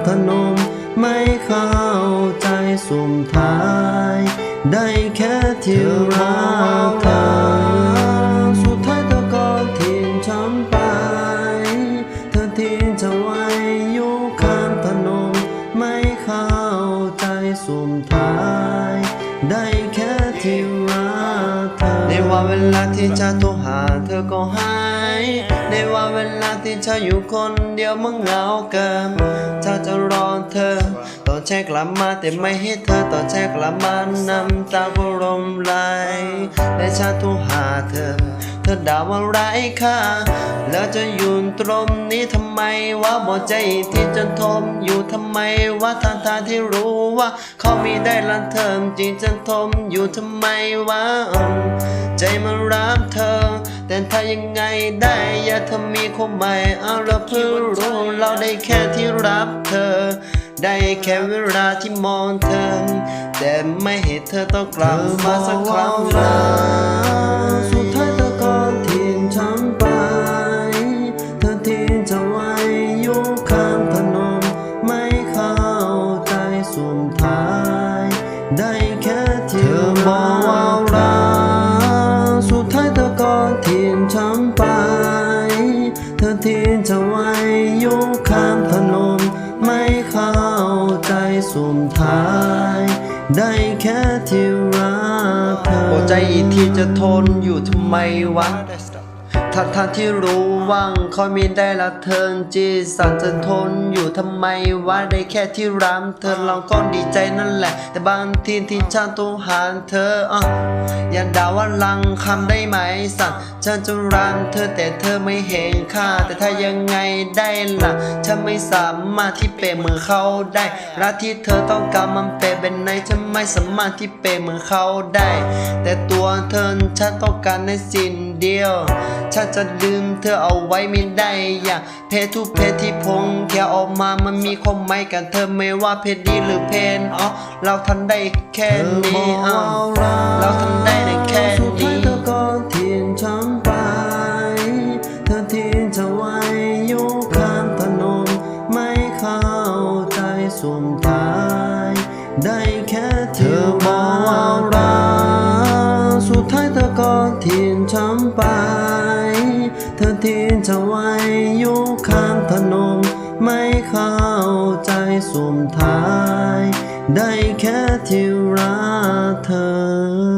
ข้างถนนไม่เข้าใจสุดท้าย ได้แค่ที่รักเธอสุดท้ายเธอก็ทิ้งฉันไป เธอทิ้งฉันไว้อยู่ข้างถนนไม่เข้าใจสุดท้าย ได้แค่ที่รักเธอในว่าเวลาที่ฉันโทรหาเธอก็หาย ในว่าเวลาที่เธออยู่คนเดียวมันเหงาเกินถ้าจะรอเธอต่อแช่กลับมาแต่ไม่ให้เธอต่อแช่กลับมาน้ำตาก็รมไหลและชาทุหาเธอ ธอด่าว่าไร้ค่าแล้วจะอยู่ตรงนี้ทำไมวะบอกใจที่จนทมอยู่ทำไมวะทางทางที่รู้ว่า เขามีได้ละเธอจริงจันทมอยู่ทำไมวะใจมันรักเธอ แต่ถ้ายังไงได้อย่าเธอมีความหมายเอาเราเพิ่งรู้เราได้แค่ที่รับเธอ ได้แค่เวลาที่มองเธอ แต่ไม่ให้เธอต้องกลับมาสักครั้งนะสุดท้า หักเธอโอใจอีกที่จะทนอยู่ทำไมวะ ถ้าทานที่รู้ว่างคอยมีได้ละเทินจีสั่นจะทนอยู่ทำไมว่าได้แค่ที่รำเธอลองก็ดีใจนั่นแหละ แต่บางทีที่ฉันต้องหาเธออะอย่าด่าว่าลังคำได้ไหมสัตว์ฉันจะรังเธอแต่เธอไม่เห็นค่า แต่ถ้ายังไงได้ล่ะ ฉันไม่สามารถที่เปรเหมือนเขาได้รักที่เธอต้องการมันเปรเป็นในฉันไม่สามารถที่เปรเหมือนเขาได้ แต่ตัวเธอฉันต้องการในสิ่ง เดียวฉันจะลืมเธอเอาไว้ไม่ได้อย่าเพศทุกเพศที่พงแค่ออกมามันมีความหมายกันเธอไม่ว่าเพศดีหรือเพศอ๋อเราทำได้แค่นี้อะเราทำได้แต่แค่นี้เธอก็ทิ้งฉันไป เธอทิ้งฉันไว้อยู่ข้างถนนไม่เข้าใจสุดท้ายได้แค่เธอ ช้ำไป เธอทิ้งฉันไว้อยู่ข้างถนนไม่เข้าใจสุมท้าย ได้แค่ที่รักเธอ